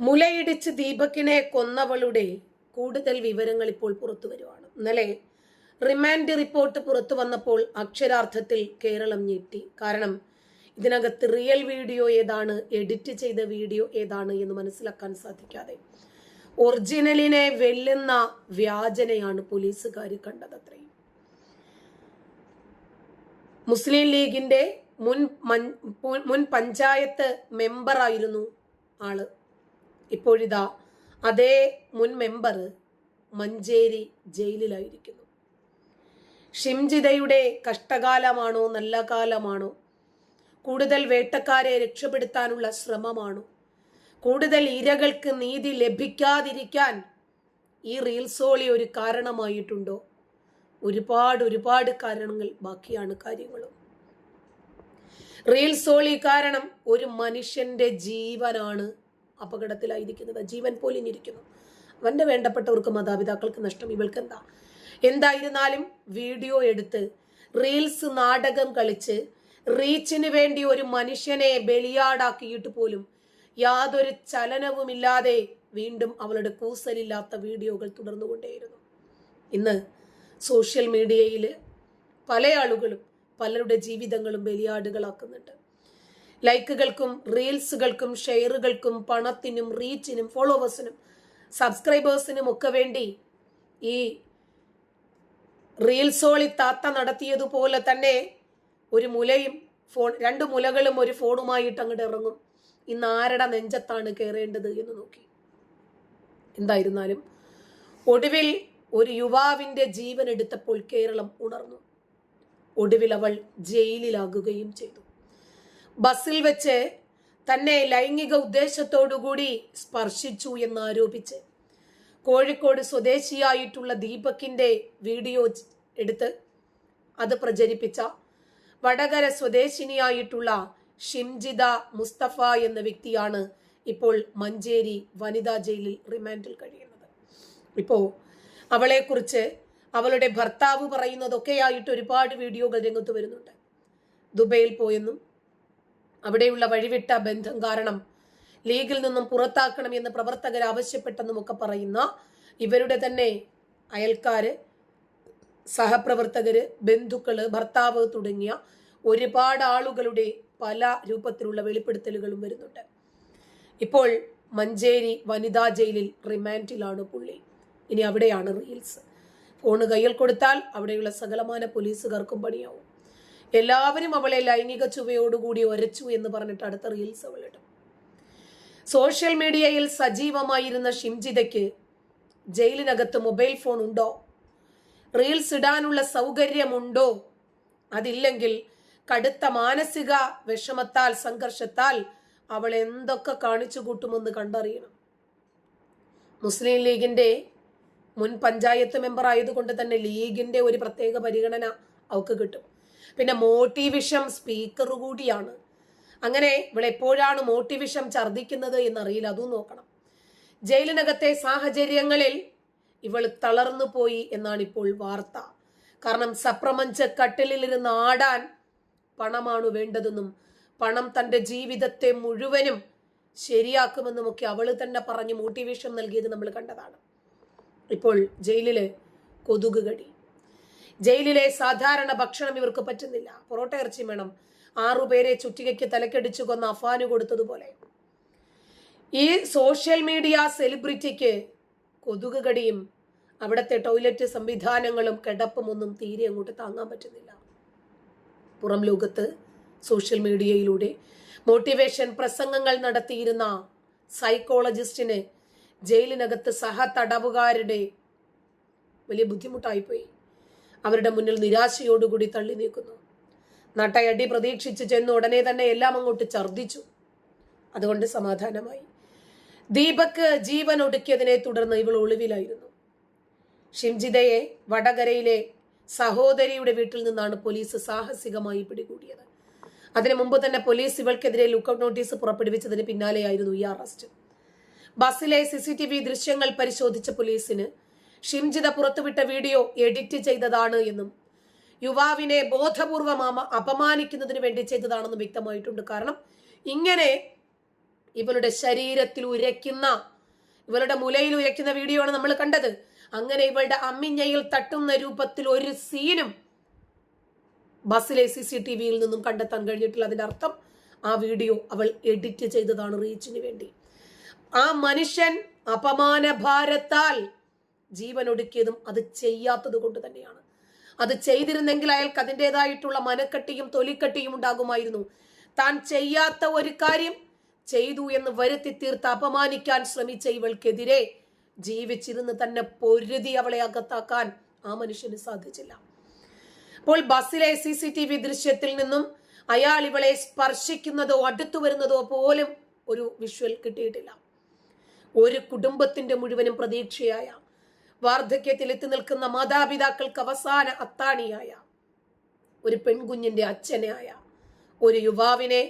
മുലയിടിച്ച് ദീപക്കിനെ കൊന്നവളുടെ കൂടുതൽ വിവരങ്ങൾ ഇപ്പോൾ പുറത്തു വരുവാണ്. ഇന്നലെ റിമാൻഡ് റിപ്പോർട്ട് പുറത്തു വന്നപ്പോൾ അക്ഷരാർത്ഥത്തിൽ കേരളം ഞെട്ടി. കാരണം ഇതിനകത്ത് റിയൽ വീഡിയോ ഏതാണ് എഡിറ്റ് ചെയ്ത വീഡിയോ ഏതാണ് എന്ന് മനസ്സിലാക്കാൻ സാധിക്കാതെ ഒറിജിനലിനെ വെല്ലുന്ന വ്യാജനയാണ് പോലീസുകാർ കണ്ടത് അത്രയും മുസ്ലിം ലീഗിന്റെ മുൻ മൻ- പഞ്ചായത്ത് മെമ്പറായിരുന്നു ആൾ. ഇപ്പോഴിതാ അതേ മുൻ മെമ്പർ മഞ്ചേരി ജയിലിലായിരിക്കുന്നു. ഷിംജിതയുടെ കഷ്ടകാലമാണോ നല്ല കാലമാണോ? കൂടുതൽ വേട്ടക്കാരെ രക്ഷപ്പെടുത്താനുള്ള ശ്രമമാണോ? കൂടുതൽ ഇരകൾക്ക് നീതി ലഭിക്കാതിരിക്കാൻ ഈ റീൽസോളി ഒരു കാരണമായിട്ടുണ്ടോ? ഒരുപാട് ഒരുപാട് കാരണങ്ങൾ ബാക്കിയാണ് കാര്യങ്ങളും. റീൽസോളി കാരണം ഒരു മനുഷ്യന്റെ ജീവനാണ് അപകടത്തിലായിരിക്കുന്നത്. ജീവൻ പോലിഞ്ഞിരിക്കുന്നു അവന്റെ വേണ്ടപ്പെട്ടവർക്ക് മാതാപിതാക്കൾക്ക് നഷ്ടം. ഇവൾക്ക് എന്താ എന്തായിരുന്നാലും വീഡിയോ എടുത്ത് റീൽസ് നാടകം കളിച്ച് റീച്ചിന് വേണ്ടി ഒരു മനുഷ്യനെ ബലിയാടാക്കിയിട്ട് പോലും യാതൊരു ചലനവുമില്ലാതെ വീണ്ടും അവളുടെ കൂസലില്ലാത്ത വീഡിയോകൾ തുടർന്നുകൊണ്ടേയിരുന്നു. ഇന്ന് സോഷ്യൽ മീഡിയയിൽ പല ആളുകളും പലരുടെ ജീവിതങ്ങളും ബലിയാടുകളാക്കുന്നുണ്ട്. ലൈക്കുകൾക്കും റീൽസുകൾക്കും ഷെയറുകൾക്കും പണത്തിനും റീച്ചിനും ഫോളോവേഴ്സിനും സബ്സ്ക്രൈബേഴ്സിനും ഒക്കെ വേണ്ടി ഈ റീൽസോളി താത്ത നടത്തിയതുപോലെ തന്നെ ഒരു മുലയും ഫോൺ രണ്ട് മുലകളും ഒരു ഫോണുമായിട്ട് അങ്ങോട്ട് ഇറങ്ങും. ഇന്ന് ആരുടെ നെഞ്ചത്താണ് കയറേണ്ടത് എന്ന് നോക്കി. എന്തായിരുന്നാലും ഒടുവിൽ ഒരു യുവാവിന്റെ ജീവൻ എടുത്തപ്പോൾ കേരളം ഉണർന്നു. ഒടുവിൽ അവൾ ജയിലിലാകുകയും ചെയ്തു. ബസ്സിൽ വെച്ച് തന്നെ ലൈംഗിക ഉദ്ദേശത്തോടുകൂടി സ്പർശിച്ചു എന്ന് എന്നാരോപിച്ച് കോഴിക്കോട് സ്വദേശിയായിട്ടുള്ള ദീപക്കിന്റെ വീഡിയോ എടുത്ത് അത് പ്രചരിപ്പിച്ച വടകര സ്വദേശിനിയായിട്ടുള്ള ഷിംജിദ മുസ്തഫ എന്ന വ്യക്തിയാണ് ഇപ്പോൾ മഞ്ചേരി വനിതാ ജയിലിൽ റിമാൻഡിൽ കഴിയുന്നത്. ഇപ്പോൾ അവളെക്കുറിച്ച് അവളുടെ ഭർത്താവ് പറയുന്നതൊക്കെയായിട്ട് ഒരുപാട് വീഡിയോകൾ രംഗത്ത് വരുന്നുണ്ട്. ദുബൈയിൽ പോയെന്നും അവിടെയുള്ള വഴിവിട്ട ബന്ധം കാരണം ലീഗിൽ നിന്നും പുറത്താക്കണം എന്ന് പ്രവർത്തകർ ആവശ്യപ്പെട്ടെന്നും ഒക്കെ പറയുന്ന ഇവരുടെ തന്നെ അയൽക്കാര് സഹപ്രവർത്തകര് ബന്ധുക്കൾ ഭർത്താവ് തുടങ്ങിയ ഒരുപാട് ആളുകളുടെ പല രൂപത്തിലുള്ള വെളിപ്പെടുത്തലുകളും വരുന്നുണ്ട്. ഇപ്പോൾ മഞ്ചേരി വനിതാ ജയിലിൽ റിമാൻഡിലാണ് പുള്ളി. ഇനി അവിടെയാണ് റീൽസ്. ഫോണ് കയ്യിൽ കൊടുത്താൽ അവിടെയുള്ള സകലമാന പോലീസുകാർക്കും പണിയാവും. എല്ലാവരും അവളെ ലൈംഗിക ചുവയോടുകൂടി ഒരച്ചു എന്ന് പറഞ്ഞിട്ട് അടുത്ത റീൽസ് അവളിടും സോഷ്യൽ മീഡിയയിൽ സജീവമായിരുന്ന ഷിംജിതയ്ക്ക് ജയിലിനകത്ത് മൊബൈൽ ഫോൺ ഉണ്ടോ? റീൽസ് ഇടാനുള്ള സൗകര്യമുണ്ടോ? അതില്ലെങ്കിൽ കടുത്ത മാനസിക വിഷമത്താൽ സംഘർഷത്താൽ അവൾ എന്തൊക്കെ കാണിച്ചു കൂട്ടുമെന്ന് കണ്ടറിയണം. മുസ്ലിം ലീഗിന്റെ മുൻ പഞ്ചായത്ത് മെമ്പർ ആയതുകൊണ്ട് തന്നെ ലീഗിന്റെ ഒരു പ്രത്യേക പരിഗണന അവൾക്ക് കിട്ടും. പിന്നെ മോട്ടിവിഷം സ്പീക്കർ കൂടിയാണ്. അങ്ങനെ ഇവിടെ എപ്പോഴാണ് മോട്ടിവിഷം ഛർദ്ദിക്കുന്നത് എന്നറിയില്ല അതും നോക്കണം. ജയിലിനകത്തെ സാഹചര്യങ്ങളിൽ ഇവൾ തളർന്നു പോയി എന്നാണ് ഇപ്പോൾ വാർത്ത. കാരണം സപ്രമഞ്ച കട്ടിലിരുന്ന് ആടാൻ പണമാണ് വേണ്ടതെന്നും പണം തന്റെ ജീവിതത്തെ മുഴുവനും ശരിയാക്കുമെന്നുമൊക്കെ അവൾ തന്നെ പറഞ്ഞ് മോട്ടിവേഷൻ നൽകിയത് നമ്മൾ കണ്ടതാണ്. ഇപ്പോൾ ജയിലിൽ കൊതുക് കടി. ജയിലിലെ സാധാരണ ഭക്ഷണം ഇവർക്ക് പറ്റുന്നില്ല. പൊറോട്ട ഇറച്ചി വേണം. ആറുപേരെ ചുറ്റികയ്ക്ക് തലക്കടിച്ചു കൊന്ന അഫാന് കൊടുത്തതുപോലെ. ഈ സോഷ്യൽ മീഡിയ സെലിബ്രിറ്റിക്ക് കൊതുക് കടിയും അവിടുത്തെ ടോയ്ലറ്റ് സംവിധാനങ്ങളും കിടപ്പും ഒന്നും തീരെ അങ്ങോട്ട് താങ്ങാൻ പറ്റുന്നില്ല. പുറം ലോകത്ത് സോഷ്യൽ മീഡിയയിലൂടെ മോട്ടിവേഷൻ പ്രസംഗങ്ങൾ നടത്തിയിരുന്ന സൈക്കോളജിസ്റ്റിന് ജയിലിനകത്ത് സഹ തടവുകാരുടെ വലിയ ബുദ്ധിമുട്ടായിപ്പോയി. അവരുടെ മുന്നിൽ നിരാശയോടുകൂടി തള്ളി നീക്കുന്നു. നട്ടയടി പ്രതീക്ഷിച്ച് ചെന്ന് ഉടനെ തന്നെ എല്ലാം അങ്ങോട്ട് ഛർദ്ദിച്ചു. അതുകൊണ്ട് സമാധാനമായി. ദീപക് ജീവൻ ഒടുക്കിയതിനെ തുടർന്ന് ഇവൾ ഒളിവിലായിരുന്നു. ഷിംജിതയെ വടകരയിലെ സഹോദരിയുടെ വീട്ടിൽ നിന്നാണ് പോലീസ് സാഹസികമായി പിടികൂടിയത്. അതിനു മുമ്പ് തന്നെ പോലീസ് ഇവൾക്കെതിരെ ലുക്കൌട്ട് നോട്ടീസ് പുറപ്പെടുവിച്ചതിന് പിന്നാലെയായിരുന്നു ഈ അറസ്റ്റ്. ബസ്സിലെ സി ദൃശ്യങ്ങൾ പരിശോധിച്ച പോലീസിന് ഷിംജിത പുറത്തുവിട്ട വീഡിയോ എഡിറ്റ് ചെയ്തതാണ് എന്നും യുവാവിനെ ബോധപൂർവം അപമാനിക്കുന്നതിന് വേണ്ടി ചെയ്തതാണെന്നും വ്യക്തമായിട്ടുണ്ട്. കാരണം ഇങ്ങനെ ഇവളുടെ ശരീരത്തിൽ ഉരയ്ക്കുന്ന ഇവളുടെ മുലയിൽ ഉരയ്ക്കുന്ന വീഡിയോ ആണ് നമ്മൾ കണ്ടത്. അങ്ങനെ ഇവളുടെ അമ്മിഞ്ഞയിൽ തട്ടുന്ന രൂപത്തിൽ ഒരു സീനും ബസ്സിലെ സി സി ടി വിയിൽ നിന്നും കണ്ടെത്താൻ കഴിഞ്ഞിട്ടില്ല. അതിന്റെ അർത്ഥം ആ വീഡിയോ അവൾ എഡിറ്റ് ചെയ്തതാണ് റീച്ചിന് വേണ്ടി. ആ മനുഷ്യൻ അപമാന ഭാരത്താൽ ജീവൻ ഒടുക്കിയതും അത് ചെയ്യാത്തത് കൊണ്ട് തന്നെയാണ്. അത് ചെയ്തിരുന്നെങ്കിൽ അയാൾക്ക് അതിന്റെതായിട്ടുള്ള മനക്കട്ടിയും തൊലിക്കട്ടിയും ഉണ്ടാകുമായിരുന്നു. താൻ ചെയ്യാത്ത ഒരു കാര്യം ചെയ്തു എന്ന് വരുത്തി തീർത്ത് അപമാനിക്കാൻ ശ്രമിച്ച ഇവൾക്കെതിരെ ജീവിച്ചിരുന്ന് തന്നെ പൊരുതി അവളെ അകത്താക്കാൻ ആ മനുഷ്യന് സാധിച്ചില്ല. അപ്പോൾ ബസ്സിലെ സി സി ടി വി ദൃശ്യത്തിൽ നിന്നും അയാൾ ഇവളെ സ്പർശിക്കുന്നതോ അടുത്തു വരുന്നതോ പോലും ഒരു വിഷ്വൽ കിട്ടിയിട്ടില്ല. ഒരു കുടുംബത്തിന്റെ മുഴുവനും പ്രതീക്ഷയായ വാർദ്ധക്യത്തിൽ എത്തി നിൽക്കുന്ന മാതാപിതാക്കൾക്ക് അവസാന അത്താണിയായ ഒരു പെൺകുഞ്ഞിന്റെ അച്ഛനായ ഒരു യുവാവിനെ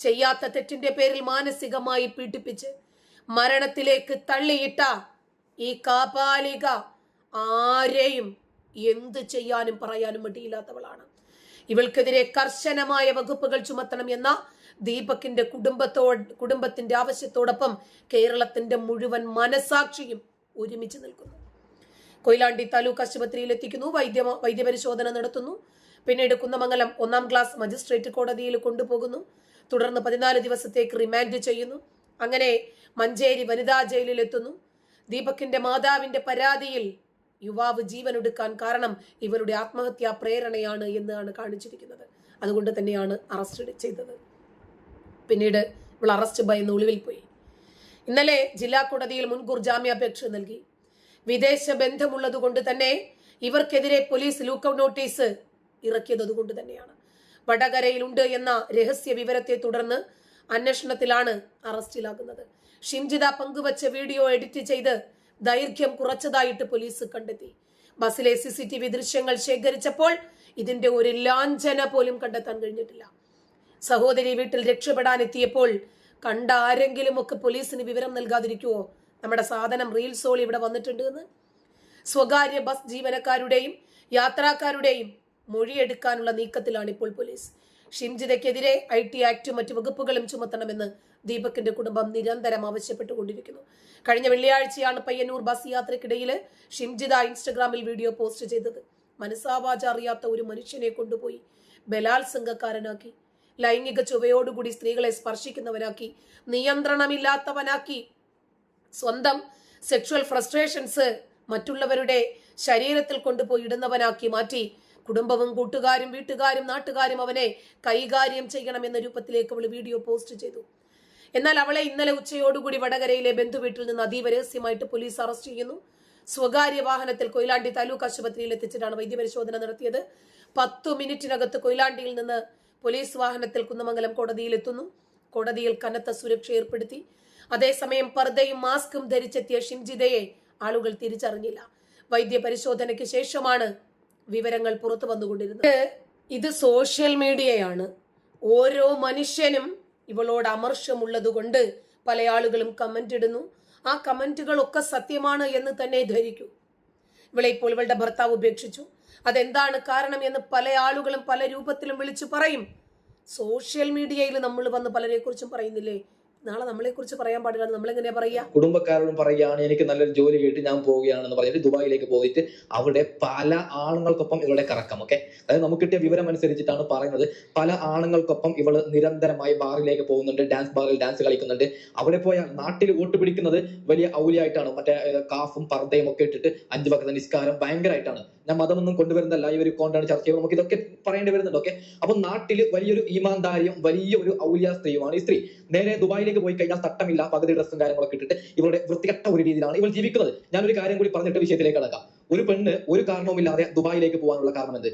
ചെയ്യാത്ത തെറ്റിന്റെ പേരിൽ മാനസികമായി പീഡിപ്പിച്ച് മരണത്തിലേക്ക് തള്ളിയിട്ട ഈ കാപാലിക ആരെയും എന്ത് ചെയ്യാനും പറയാനും മടിയില്ലാത്തവളാണ്. ഇവൾക്കെതിരെ കർശനമായ വകുപ്പുകൾ ചുമത്തണം എന്ന ദീപകിന്റെ കുടുംബത്തോ കുടുംബത്തിന്റെ ആവശ്യത്തോടൊപ്പം കേരളത്തിന്റെ മുഴുവൻ മനസാക്ഷിയും ഒരുമിച്ച് നിൽക്കുന്നു. കൊയിലാണ്ടി താലൂക്ക് ആശുപത്രിയിൽ എത്തിക്കുന്നു. വൈദ്യ വൈദ്യപരിശോധന നടത്തുന്നു. പിന്നീട് കുന്നമംഗലം ഒന്നാം ക്ലാസ് മജിസ്ട്രേറ്റ് കോടതിയിൽ കൊണ്ടുപോകുന്നു. തുടർന്ന് പതിനാല് ദിവസത്തേക്ക് റിമാൻഡ് ചെയ്യുന്നു. അങ്ങനെ മഞ്ചേരി വനിതാ ജയിലിൽ എത്തുന്നു. ദീപക്കിന്റെ മാതാവിന്റെ പരാതിയിൽ യുവാവ് ജീവനൊടുക്കാൻ കാരണം ഇവരുടെ ആത്മഹത്യാ പ്രേരണയാണ് എന്നാണ് കാണിച്ചിരിക്കുന്നത്. അതുകൊണ്ട് തന്നെയാണ് അറസ്റ്റ് ചെയ്തത്. പിന്നീട് ഇവൾ അറസ്റ്റ് ഭയന്ന് ഒളിവിൽ പോയി. ഇന്നലെ ജില്ലാ കോടതിയിൽ മുൻകൂർ ജാമ്യാപേക്ഷ നൽകി. വിദേശ ബന്ധമുള്ളതുകൊണ്ട് തന്നെ ഇവർക്കെതിരെ പോലീസ് ലൂക്കൌട്ട് നോട്ടീസ് ഇറക്കിയത് തന്നെയാണ്. വടകരയിലുണ്ട് എന്ന രഹസ്യ വിവരത്തെ തുടർന്ന് അന്വേഷണത്തിലാണ് അറസ്റ്റിലാകുന്നത്. ഷിംജിത പങ്കുവച്ച വീഡിയോ എഡിറ്റ് ചെയ്ത് ദൈർഘ്യം കുറച്ചതായിട്ട് പോലീസ് കണ്ടെത്തി. ബസ്സിലെ സി സി ടി വി ദൃശ്യങ്ങൾ ശേഖരിച്ചപ്പോൾ ഇതിന്റെ ഒരു ലാഞ്ചന പോലും കണ്ടെത്താൻ കഴിഞ്ഞിട്ടില്ല. സഹോദരി വീട്ടിൽ രക്ഷപ്പെടാൻ എത്തിയപ്പോൾ കണ്ട ആരെങ്കിലും ഒക്കെ പോലീസിന് വിവരം നൽകാതിരിക്കുവോ? നമ്മുടെ സാധനം റീൽസോൾ ഇവിടെ വന്നിട്ടുണ്ട് എന്ന്. സ്വകാര്യ ബസ് ജീവനക്കാരുടെയും യാത്രക്കാരുടെയും മൊഴിയെടുക്കാനുള്ള നീക്കത്തിലാണ് ഇപ്പോൾ പോലീസ് ഷിംജിതയ്ക്കെതിരെ ഐ ടി ആക്ടും മറ്റു വകുപ്പുകളും ചുമത്തണമെന്ന് ദീപകിന്റെ കുടുംബം നിരന്തരം ആവശ്യപ്പെട്ടുകൊണ്ടിരിക്കുന്നു. കഴിഞ്ഞ വെള്ളിയാഴ്ചയാണ് പയ്യന്നൂർ ബസ് യാത്രക്കിടയിൽ ഷിംജിത ഇൻസ്റ്റഗ്രാമിൽ വീഡിയോ പോസ്റ്റ് ചെയ്തത്. മനസ്സാവാച അറിയാത്ത ഒരു മനുഷ്യനെ കൊണ്ടുപോയി ബലാത്സംഗക്കാരനാക്കി. ലൈംഗിക ചുവയോടുകൂടി സ്ത്രീകളെ സ്പർശിക്കുന്നവനാക്കി. നിയന്ത്രണമില്ലാത്തവനാക്കി. സ്വന്തം സെക്ഷുവൽ ഫ്രസ്ട്രേഷൻസ് മറ്റുള്ളവരുടെ ശരീരത്തിൽ കൊണ്ടുപോയി ഇടുന്നവനാക്കി മാറ്റി. കുടുംബവും കൂട്ടുകാരും വീട്ടുകാരും നാട്ടുകാരും അവനെ കൈകാര്യം ചെയ്യണം എന്ന രൂപത്തിലേക്ക് അവൾ വീഡിയോ പോസ്റ്റ് ചെയ്തു. എന്നാൽ അവളെ ഇന്നലെ ഉച്ചയോടുകൂടി വടകരയിലെ ബന്ധുവീട്ടിൽ നിന്ന് അതീവ രഹസ്യമായിട്ട് പോലീസ് അറസ്റ്റ് ചെയ്യുന്നു. സ്വകാര്യ വാഹനത്തിൽ കൊയിലാണ്ടി താലൂക്ക് ആശുപത്രിയിൽ എത്തിച്ചിട്ടാണ് വൈദ്യപരിശോധന നടത്തിയത്. പത്തു മിനിറ്റിനകത്ത് കൊയിലാണ്ടിയിൽ നിന്ന് പോലീസ് വാഹനത്തിൽ കുന്നമംഗലം കോടതിയിൽ എത്തുന്നു. കോടതിയിൽ കനത്ത സുരക്ഷ ഏർപ്പെടുത്തി. അതേസമയം പർദ്ദയും മാസ്കും ധരിച്ചെത്തിയ ഷിംജിതയെ ആളുകൾ തിരിച്ചറിഞ്ഞില്ല. വൈദ്യ പരിശോധനയ്ക്ക് ശേഷമാണ് വിവരങ്ങൾ പുറത്തു വന്നുകൊണ്ടിരുന്നത്. ഇത് സോഷ്യൽ മീഡിയയാണ്. ഓരോ മനുഷ്യനും ഇവളോട് അമർഷമുള്ളത് കൊണ്ട് പല ആളുകളും കമന്റ് ഇടുന്നു. ആ കമന്റുകളൊക്കെ സത്യമാണ് എന്ന് തന്നെ ധരിക്കൂ. ഇവളെ ഇപ്പോൾ ഇവളുടെ ഭർത്താവ് ഉപേക്ഷിച്ചു. അതെന്താണ് കാരണം എന്ന് പല ആളുകളും പല രൂപത്തിലും വിളിച്ചു പറയും. സോഷ്യൽ മീഡിയയിൽ നമ്മൾ വന്ന് പലരെ കുറിച്ചും പറയുന്നില്ലേ? നാളെ നമ്മളെ കുറിച്ച് പറയാൻ പാടില്ല നമ്മളെങ്ങനെയാ പറയാ കുടുംബക്കാരോടും പറയുകയാണ് എനിക്ക് നല്ലൊരു ജോലി കിട്ടി ഞാൻ പോവുകയാണെന്ന് പറഞ്ഞിട്ട് ദുബായിലേക്ക് പോയിട്ട് അവിടെ പല ആണുങ്ങൾക്കൊപ്പം ഇവളുടെ കറക്കം ഓക്കെ? അതായത് നമുക്ക് കിട്ടിയ വിവരം അനുസരിച്ചിട്ടാണ് പറയുന്നത്. പല ആണുങ്ങൾക്കൊപ്പം ഇവൾ നിരന്തരമായി ബാറിലേക്ക് പോകുന്നുണ്ട് ഡാൻസ് ബാറിൽ ഡാൻസ് കളിക്കുന്നുണ്ട്. അവിടെ പോയാൽ നാട്ടിൽ വോട്ട് പിടിക്കുന്നത് വലിയ ഔലിയായിട്ടാണ്. മറ്റേ കാഫും പർദ്ദയും ഒക്കെ ഇട്ടിട്ട് അഞ്ചു വക്കത്തെ നിസ്കാരം ഭയങ്കരമായിട്ടാണ് ഞാൻ മതമൊന്നും കൊണ്ടുവരുന്നതല്ല ഈ ഒരു കോണ്ടാണ് ചർച്ച ചെയ്യുമ്പോൾ നമുക്ക് ഇതൊക്കെ പറയേണ്ടി വരുന്നുണ്ട് ഓക്കെ? അപ്പൊ നാട്ടിൽ വലിയൊരു ഈമാന്താരിയും വലിയ ഒരു ഔലിയ സ്ത്രീയുമാണ് ഈ സ്ത്രീ. നേരെ ദുബായിലേക്ക് പോയി കഴിഞ്ഞാൽ തട്ടമില്ല പകുതി ഡ്രസ്സും കാര്യങ്ങളൊക്കെ ഇട്ടിട്ട് ഇവരുടെ വൃത്തികെട്ട ഒരു രീതിയിലാണ് ഇവർ ജീവിക്കുന്നത്. ഞാനൊരു കാര്യം കൂടി പറഞ്ഞിട്ട് വിഷയത്തിലേക്ക് കടക്കാം. ഒരു പെണ്ണ് ഒരു കാരണവുമില്ലാതെ ദുബായിലേക്ക് പോകാനുള്ള കാരണം എന്ത്?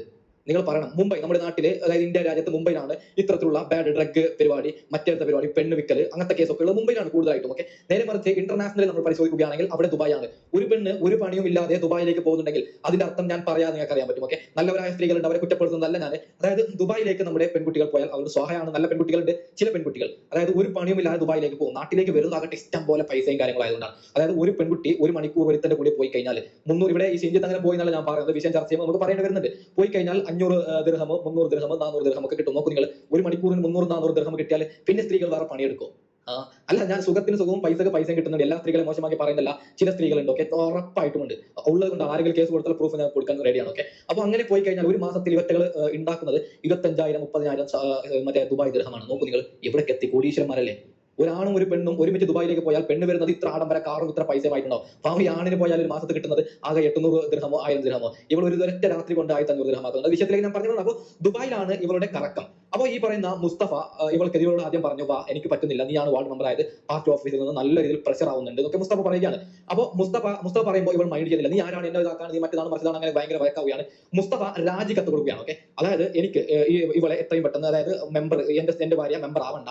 നിങ്ങൾ പറയണം മുംബൈ നമ്മുടെ നാട്ടിലെ അതായത് ഇന്ത്യ രാജ്യത്ത് മുംബൈയിലാണ് ഇത്തരത്തിലുള്ള ബാഡ് ഡ്രഗ് പരിപാടി മറ്റേത്തെ പരിപാടി പെണ്ണ് വിക്കൽ അങ്ങനത്തെ കേസൊക്കെ ഉള്ളത് മുംബൈയിലാണ് കൂടുതലായിട്ടും ഓക്കെ നേരെ മറിച്ച് ഇന്റർനാഷണലിൽ നമ്മൾ പരിശോധിക്കുകയാണെങ്കിൽ അവിടെ ദുബായാണ് ഒരു പെണ്ണ് ഒരു പണിയും ഇല്ലാതെ ദുബായിലേക്ക് പോകുന്നുണ്ടെങ്കിൽ അതിന്റെ അർത്ഥം ഞാൻ പറയാതെ നിങ്ങൾക്ക് അറിയാൻ പറ്റും ഓക്കെ നല്ലവരായ സ്ത്രീകളുണ്ട് അവരെ കുറ്റപ്പെടുത്തുന്നതല്ല ഞാൻ. അതായത് ദുബായിലേക്ക് നമ്മുടെ പെൺകുട്ടികൾ പോയാൽ അവർ സ്വാഹയാണ്. നല്ല പെൺകുട്ടികളുണ്ട് ചില പെൺകുട്ടികൾ. അതായത് ഒരു പണിയും ഇല്ലാതെ ദുബായിലേക്ക് പോകും. നാട്ടിലേക്ക് വരുന്നത് ആകട്ടെ ഇഷ്ടം പോലെ പൈസയും കാര്യങ്ങളായതുകൊണ്ടാണ്. അതായത് ഒരു പെൺകുട്ടി ഒരു മണിക്കൂർ ഒരുത്തന്റെ കൂടെ പോയി കഴിഞ്ഞാൽ മുന്നൂറ് ഇവിടെ ഈ സിഞ്ചിത്ത് അങ്ങനെ പോയി എന്നാണ് ഞാൻ പറയുന്നത് വിഷയം ചർച്ച ചെയ്യുമ്പോൾ നമുക്ക് പറയേണ്ടി വരുന്നുണ്ട്. പോയി കഴിഞ്ഞാൽ അഞ്ഞൂറ് ദിർഹമോ മുന്നൂറ് ദിർഹമോ നാനൂറ് ഒക്കെ കിട്ടും. നോക്കൂ നിങ്ങൾ ഒരു മണിക്കൂറിന് മുന്നൂറ് നാനൂറ് ദിർഹം കിട്ടിയാൽ പിന്നെ സ്ത്രീകൾ വേറെ പണിയെടുക്കും? അല്ല ഞാൻ സുഖത്തിന് സുഖവും പൈസക്ക് പൈസയും കിട്ടുന്നുണ്ട്. എല്ലാ സ്ത്രീകളെ മോശമാക്കി പറയുന്നില്ല ചില സ്ത്രീകളുണ്ട് ഓക്കെ ഉറപ്പായിട്ടുമുണ്ട്. ഉള്ളത് കൊണ്ട് ആരെങ്കിലും കേസ് കൊടുത്താൽ പ്രൂഫ് ഞാൻ കൊടുക്കാൻ റെഡിയാണ് ഓക്കെ അപ്പൊ അങ്ങനെ പോയി കഴിഞ്ഞാൽ ഒരു മാസത്തിൽ ഇവറ്റകൾ ഉണ്ടാക്കുന്നത് ഇരുപത്തഞ്ചായിരം മുപ്പതിനായിരം മറ്റേ ദുബായ് ദിർഹമാണ്. നോക്കൂ നിങ്ങൾ ഇവിടേക്ക് എത്തി കോടീശ്വരന്മാരല്ലേ? ഒരാണും ഒരു പെണ്ണും ഒരുമിച്ച് ദുബായിലേക്ക് പോയാൽ പെണ്ണ് വരുന്നത് ഇത്ര ആഡംബര കാറും ഇത്ര പൈസയുമായിട്ടുണ്ടോ ആ ഒരു ആണിന് പോയാൽ ഒരു മാസത്തിൽ കിട്ടുന്നത് ആകെ എട്ടുന്നൂറ് ദിർഹമോ ആയിരം ദിർഹമോ ഇവൾ ഒരു ഒരൊറ്റ രാത്രി കൊണ്ട് ആയിരത്തി അഞ്ഞൂറ് ദിർഹമാക്കുന്നത് വിഷയത്തിലേക്ക് ഞാൻ പറഞ്ഞു അപ്പോൾ ദുബായിലാണ് ഇവളുടെ കറക്കം. അപ്പോൾ ഈ പറയുന്ന മുസ്തഫ ഇവൾ ഇവൾക്ക് ഇവളോട് ആദ്യം പറഞ്ഞു വാ എനിക്ക് പറ്റുന്നില്ല. നീയാണ് വാർഡ് മെമ്പർ ആയത്. പാർട്ടി ഓഫീസിൽ നിന്ന് നല്ല രീതിയിൽ പ്രഷർ ആവുന്നുണ്ട്. എന്നൊക്കെ മുസ്തഫ പറയുകയാണ്. അപ്പോൾ മുസ്തഫ മുസ്തഫ പറയുമ്പോൾ ഇവൾ മൈൻഡ് ചെയ്യുന്നില്ല. നീ ആരാണ്? എന്നെ ഇതാക്കാണ്. നീ മറ്റേതാണ് മറിച്ചതാണ് അങ്ങനെ ഭയങ്കര വയക്കാവുകയാണ് മുസ്തഫ രാജിക്കത്ത് കൊടുക്കുകയാണ് ഓക്കെ അതായത് എനിക്ക് ഇവളെ എത്രയും പെട്ടെന്ന് അതായത് മെമ്പർ എന്റെ എന്റെ ഭാര്യ മെമ്പർ ആവണ്ട.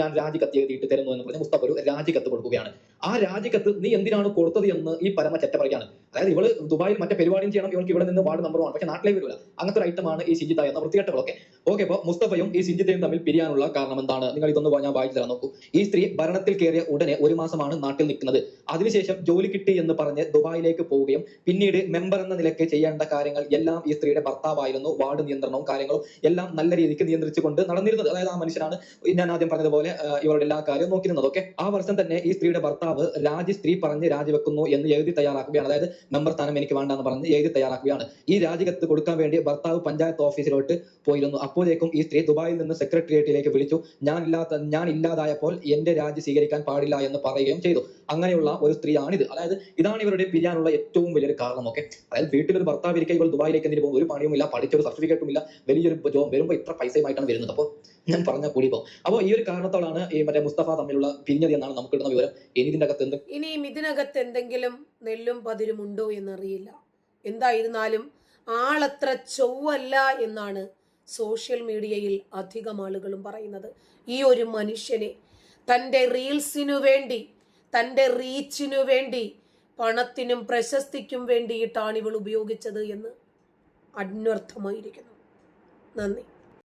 ഞാൻ രാജിക്കത്ത് എഴുതിയിട്ട് തരുന്നു എന്ന് പറഞ്ഞ് മുസ്തഫ ഒരു രാജിക്കത്ത് കൊടുക്കുകയാണ്. ആ രാജിക്കത്ത് നീ എന്തിനാണ് കൊടുത്തത് എന്ന് ഈ പരമ ചെറ്റ പറയുകയാണ്. അതായത് ഇവൾ ദുബായിൽ മറ്റേ പരിപാടിയും ചെയ്യണം ഇവൾക്ക് ഇവിടെ നിന്ന് വാർഡ് വൺ. പക്ഷെ നാട്ടിലേക്ക് വരില്ല അങ്ങനത്തെ ഒരു ഐറ്റമാണ് ഈ ശിജിത എന്ന വൃത്തികെട്ടവളൊക്കെ. ഓക്കെ അപ്പോൾ മുസ്തഫയും ഈ സിജിതയും തമ്മിൽ പിരിയാനുള്ള കാരണം എന്താണ്? നിങ്ങൾ ഇതൊന്ന് ഞാൻ വായിച്ചു തരാൻ നോക്കൂ. ഈ സ്ത്രീ ഭരണത്തിൽ കയറിയ ഉടനെ ഒരു മാസമാണ് നാട്ടിൽ നിൽക്കുന്നത്. അതിനുശേഷം ജോലി കിട്ടി എന്ന് പറഞ്ഞ് ദുബായിലേക്ക് പോവുകയും പിന്നീട് മെമ്പർ എന്ന നിലയ്ക്ക് ചെയ്യേണ്ട കാര്യങ്ങൾ എല്ലാം ഈ സ്ത്രീയുടെ ഭർത്താവായിരുന്നു. വാർഡ് നിയന്ത്രണവും കാര്യങ്ങളും എല്ലാം നല്ല രീതിക്ക് നിയന്ത്രിച്ചുകൊണ്ട് നടന്നിരുന്നത്. അതായത് ആ മനുഷ്യനാണ് ഞാൻ ആദ്യം പറഞ്ഞതുപോലെ ഇവരുടെ എല്ലാ കാര്യവും നോക്കിയിരുന്നത്. ഓക്കെ ആ വർഷം തന്നെ ഈ സ്ത്രീയുടെ ഭർത്താവ് രാജി സ്ത്രീ പറഞ്ഞ് രാജിവെക്കുന്നു എന്ന് എഴുതി തയ്യാറാക്കുകയാണ്. അതായത് മെമ്പർ സ്ഥാനം എനിക്ക് വേണ്ടെന്ന് പറഞ്ഞ് എഴുതി തയ്യാറാക്കുകയാണ്. ഈ രാജികത്ത് കൊടുക്കാൻ വേണ്ടി ഭർത്താവ് പഞ്ചായത്ത് ഓഫീസിലോട്ട് പോയിരുന്നു. അപ്പോഴേക്കും ഈ സ്ത്രീ ദുബായിൽ നിന്ന് സെക്രട്ടേറിയറ്റിലേക്ക് വിളിച്ചു ഞാൻ ഇല്ലാത്ത ഞാൻ ഇല്ലാതായപ്പോൾ എന്റെ രാജി സ്വീകരിക്കാൻ പാടില്ല എന്ന് പറയുകയും ചെയ്തു. അങ്ങനെയുള്ള ഒരു സ്ത്രീയാണിത്. അതായത് ഇതാണ് ഇവരുടെ പിരിയാനുള്ള ഏറ്റവും വലിയൊരു കാരണം ഒക്കെ അതായത് വീട്ടിലൊരു ഭർത്താവ് ഇരിക്കുക ഇവൾ ദുബായിലേക്ക് എന്തിനു പോകും? ഒരു പണിയും ഇല്ല പഠിച്ചൊരു സർട്ടിഫിക്കറ്റും ഇല്ല വലിയൊരു ജോബ് വരുമ്പോൾ ഇത്ര പൈസയുമായിട്ടാണ് വരുന്നത്. അപ്പോൾ ഞാൻ പറഞ്ഞ കൂടി പോകും. അപ്പോൾ ഈ ഒരു കാരണത്തോടാണ് ഈ മറ്റേ മുസ്തഫ തമ്മിലുള്ള പിരിഞ്ഞത് എന്നാണ് നമുക്ക് കിട്ടുന്ന വിവരം. ഇനി ഇതിന്റെ അകത്ത് എന്ത് ഇനിയും ഇതിനകത്ത് എന്തെങ്കിലും നെല്ലും പതിരും ഉണ്ടോ എന്നറിയില്ല. എന്തായിരുന്നാലും ആളത്ര ചൊവ്വല്ല എന്നാണ് സോഷ്യൽ മീഡിയയിൽ അധികം ആളുകളും പറയുന്നത്. ഈ ഒരു മനുഷ്യനെ തന്റെ റീൽസിനു വേണ്ടി തന്റെ റീച്ചിനു വേണ്ടി പണത്തിനും പ്രശസ്തിക്കും വേണ്ടിയിട്ടാണ് ഇവൾ ഉപയോഗിച്ചത് എന്ന് അന്വർത്ഥമായിരിക്കുന്നു. നന്ദി.